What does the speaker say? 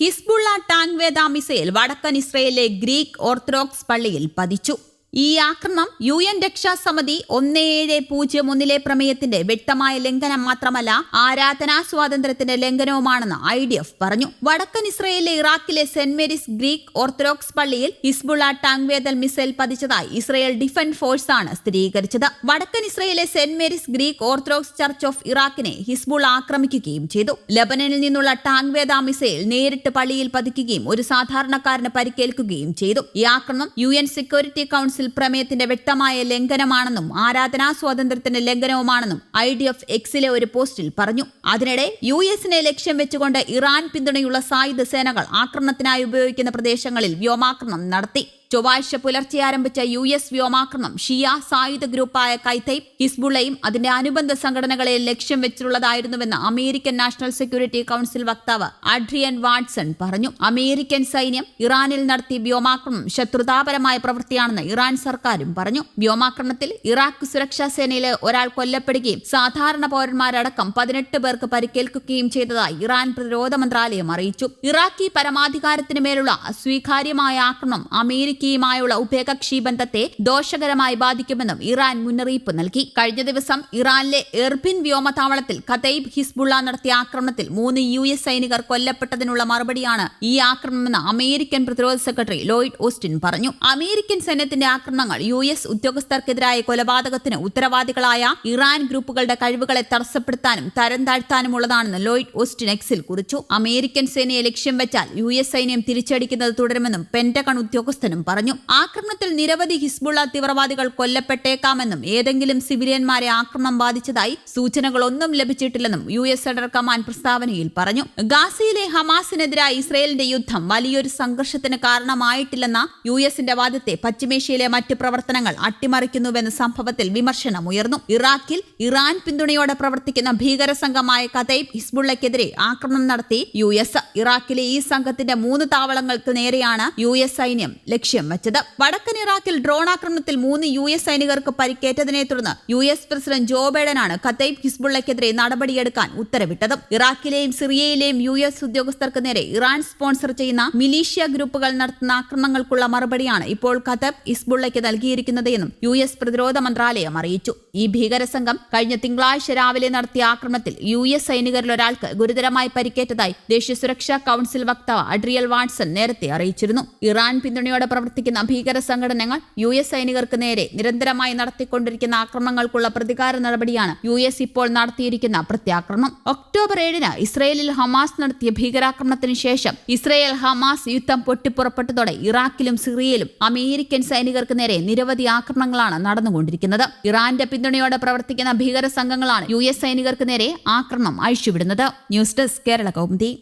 Hezbollah tank വേദ missile വടക്കൻ ഇസ്രയേലിലെ Greek Orthodox പള്ളിയിൽ പതിച്ചു. ഈ ആക്രമണം യു എൻ രക്ഷാസമിതി ഒന്ന് ഏഴ് പൂജ്യം ഒന്നിലെ പ്രമേയത്തിന്റെ വ്യക്തമായ ലംഘനം മാത്രമല്ല ആരാധനാ സ്വാതന്ത്ര്യത്തിന്റെ ലംഘനവുമാണെന്ന് ഐ ഡി എഫ് പറഞ്ഞു. വടക്കൻ ഇസ്രയേലിലെ ഇറാഖിലെ സെന്റ് മേരീസ് ഗ്രീക്ക് ഓർത്തഡോക്സ് പള്ളിയിൽ ഹിസ്ബുള ടാങ്ക് വേദൽ മിസൈൽ പതിച്ചതായി ഇസ്രയേൽ ഡിഫൻസ് ഫോഴ്സ് ആണ് സ്ഥിരീകരിച്ചത്. വടക്കൻ ഇസ്രയേലിലെ saint Mary's Greek Orthodox church of ഇറാഖിനെ Hezbollah ആക്രമിക്കുകയും ചെയ്തു. ലബനനിൽ നിന്നുള്ള ടാങ്ക് വേദ മിസൈൽ നേരിട്ട് പള്ളിയിൽ പതിക്കുകയും ഒരു സാധാരണക്കാരന് പരിക്കേൽക്കുകയും ചെയ്തു. ഈ ആക്രമണം യു എൻ സെക്യൂരിറ്റി കൌൺസിൽ പ്രമേയത്തിന്റെ വ്യക്തമായ ലംഘനമാണെന്നും ആരാധനാ സ്വാതന്ത്ര്യത്തിന്റെ ലംഘനവുമാണെന്നും ഐ ഡി എഫ് എക്സിലെ ഒരു പോസ്റ്റിൽ പറഞ്ഞു. അതിനിടെ യു എസിനെ ലക്ഷ്യം വെച്ചുകൊണ്ട് ഇറാൻ പിന്തുണയുള്ള സായുധ സേനകൾ ആക്രമണത്തിനായി ഉപയോഗിക്കുന്ന പ്രദേശങ്ങളിൽ വ്യോമാക്രമണം നടത്തി. ചൊവ്വാഴ്ച പുലർച്ചെ ആരംഭിച്ച യു എസ് വ്യോമാക്രമണം ഷിയ സായുധ ഗ്രൂപ്പായ കൈതൈബ് ഹിസ്ബുള്ളയും അതിന്റെ അനുബന്ധ സംഘടനകളെ ലക്ഷ്യം വെച്ചിട്ടുള്ളതായിരുന്നുവെന്ന് അമേരിക്കൻ നാഷണൽ സെക്യൂരിറ്റി കൌൺസിൽ വക്താവ് അഡ്രിയൻ വാട്സൺ പറഞ്ഞു. അമേരിക്കൻ സൈന്യം ഇറാനിൽ നടത്തിയ വ്യോമാക്രമണം ശത്രുതാപരമായ പ്രവൃത്തിയാണെന്ന് ഇറാൻ സർക്കാരും പറഞ്ഞു. വ്യോമാക്രമണത്തിൽ ഇറാഖ് സുരക്ഷാ സേനയിലെ ഒരാൾ കൊല്ലപ്പെടുകയും സാധാരണ പൗരന്മാരടക്കം പതിനെട്ട് പേർക്ക് പരിക്കേൽക്കുകയും ചെയ്തതായി ഇറാൻ പ്രതിരോധ മന്ത്രാലയം അറിയിച്ചു. ഇറാഖി പരമാധികാരത്തിന് മേലുള്ള അസ്വീകാര്യമായ ആക്രമണം അമേരിക്കയുമായുള്ള ഉഭയകക്ഷി ബന്ധത്തെ ദോഷകരമായി ബാധിക്കുമെന്നും ഇറാൻ മുന്നറിയിപ്പ് നൽകി. കഴിഞ്ഞ ദിവസം ഇറാനിലെ എർബിൻ വ്യോമതാവളത്തിൽ ഖതൈബ് ഹിസ്ബുള്ള നടത്തിയ ആക്രമണത്തിൽ മൂന്ന് യു എസ് സൈനികർ കൊല്ലപ്പെട്ടതിനുള്ള മറുപടിയാണ് ഈ ആക്രമണമെന്ന് അമേരിക്കൻ പ്രതിരോധ സെക്രട്ടറി ലോയിഡ് ഓസ്റ്റിൻ പറഞ്ഞു. അമേരിക്കൻ സൈന്യത്തിന്റെ ആക്രമണങ്ങൾ യു എസ് ഉദ്യോഗസ്ഥർക്കെതിരായ കൊലപാതകത്തിന് ഉത്തരവാദികളായ ഇറാൻ ഗ്രൂപ്പുകളുടെ കഴിവുകളെ തടസ്സപ്പെടുത്താനും തരം താഴ്ത്താനുമുള്ളതാണെന്ന് ലോയിഡ് ഓസ്റ്റിൻ എക്സിൽ കുറിച്ചു. അമേരിക്കൻ സേനയെ ലക്ഷ്യം വെച്ചാൽ യു എസ് സൈന്യം തിരിച്ചടിക്കുന്നത് തുടരുമെന്നും പെന്റഗൺ ഉദ്യോഗസ്ഥനും പറഞ്ഞു. ആക്രമണത്തിൽ നിരവധി ഹിസ്ബുള്ള തീവ്രവാദികൾ കൊല്ലപ്പെട്ടേക്കാമെന്നും ഏതെങ്കിലും സിവിലിയന്മാരെ ആക്രമണം ബാധിച്ചതായി സൂചനകളൊന്നും ലഭിച്ചിട്ടില്ലെന്നും യു എസ് സെഡർ കമാൻഡ് പ്രസ്താവനയിൽ പറഞ്ഞു. ഗാസയിലെ ഹമാസിനെതിരായ ഇസ്രയേലിന്റെ യുദ്ധം വലിയൊരു സംഘർഷത്തിന് കാരണമായിട്ടില്ലെന്ന യു എസിന്റെ വാദത്തെ പശ്ചിമേഷ്യയിലെ മറ്റ് പ്രവർത്തനങ്ങൾ അട്ടിമറിക്കുന്നുവെന്ന സംഭവത്തിൽ വിമർശനം ഉയർന്നു ഇറാഖിൽ ഇറാൻ പിന്തുണയോടെ പ്രവർത്തിക്കുന്ന ഭീകര സംഘമായ കതൈബ് ഹിസ്ബുള്ളയ്ക്കെതിരെ ആക്രമണം നടത്തി യു എസ്. ഇറാഖിലെ ഈ സംഘത്തിന്റെ മൂന്ന് താവളങ്ങൾക്ക് നേരെയാണ് യു എസ് സൈന്യം ലക്ഷ്യം വെച്ചത്. വടക്കൻ ഇറാഖിൽ ഡ്രോൺ ആക്രമണത്തിൽ മൂന്ന് യു എസ് സൈനികർക്ക് പരിക്കേറ്റതിനെ തുടർന്ന് യു എസ് പ്രസിഡന്റ് ജോ ബൈഡനാണ് ഖത്തൈബ് ഹിസ്ബുള്ളയ്ക്കെതിരെ നടപടിയെടുക്കാൻ ഉത്തരവിട്ടത്. ഇറാഖിലെയും സിറിയയിലെയും യു എസ് ഉദ്യോഗസ്ഥർക്ക് നേരെ ഇറാൻ സ്പോൺസർ ചെയ്യുന്ന മിലീഷ്യ ഗ്രൂപ്പുകൾ നടത്തുന്ന ആക്രമണങ്ങൾക്കുള്ള മറുപടിയാണ് ഇപ്പോൾ ഖത്തബ് ഹിസ്ബുള്ളയ്ക്ക് നൽകിയിരിക്കുന്നത് എന്നും യു എസ് പ്രതിരോധ മന്ത്രാലയം അറിയിച്ചു. ഈ ഭീകര സംഘം കഴിഞ്ഞ തിങ്കളാഴ്ച രാവിലെ നടത്തിയ ആക്രമണത്തിൽ യു എസ് സൈനികരിൽ ഒരാൾക്ക് ഗുരുതരമായി പരിക്കേറ്റതായി ദേശീയ സുരക്ഷാ കൌൺസിൽ വക്താവ് അഡ്രിയൽ വാട്സൺ നേരത്തെ അറിയിച്ചിരുന്നു. ഇറാൻ പിന്തുണയോടെ പ്രവർത്തിക്കുന്ന ഭീകര സംഘടനകൾ യു എസ് സൈനികർക്ക് നേരെ നിരന്തരമായി നടത്തിക്കൊണ്ടിരിക്കുന്ന ആക്രമണങ്ങൾക്കുള്ള പ്രതികാര നടപടിയാണ് യു എസ് ഇപ്പോൾ നടത്തിയിരിക്കുന്ന പ്രത്യാക്രമണം. ഒക്ടോബർ ഏഴിന് ഇസ്രയേലിൽ ഹമാസ് നടത്തിയ ഭീകരാക്രമണത്തിന് ശേഷം ഇസ്രയേൽ ഹമാസ് യുദ്ധം പൊട്ടിപ്പുറപ്പെട്ടതോടെ ഇറാഖിലും സിറിയയിലും അമേരിക്കൻ സൈനികർക്ക് നേരെ നിരവധി ആക്രമണങ്ങളാണ് നടന്നുകൊണ്ടിരിക്കുന്നത്. ഇറാന്റെ പിന്തുണയോടെ പ്രവർത്തിക്കുന്ന ഭീകര സംഘങ്ങളാണ് യു എസ് സൈനികർക്ക് നേരെ ആക്രമണം അഴിച്ചുവിടുന്നത്. News desk Kerala Kaumudi.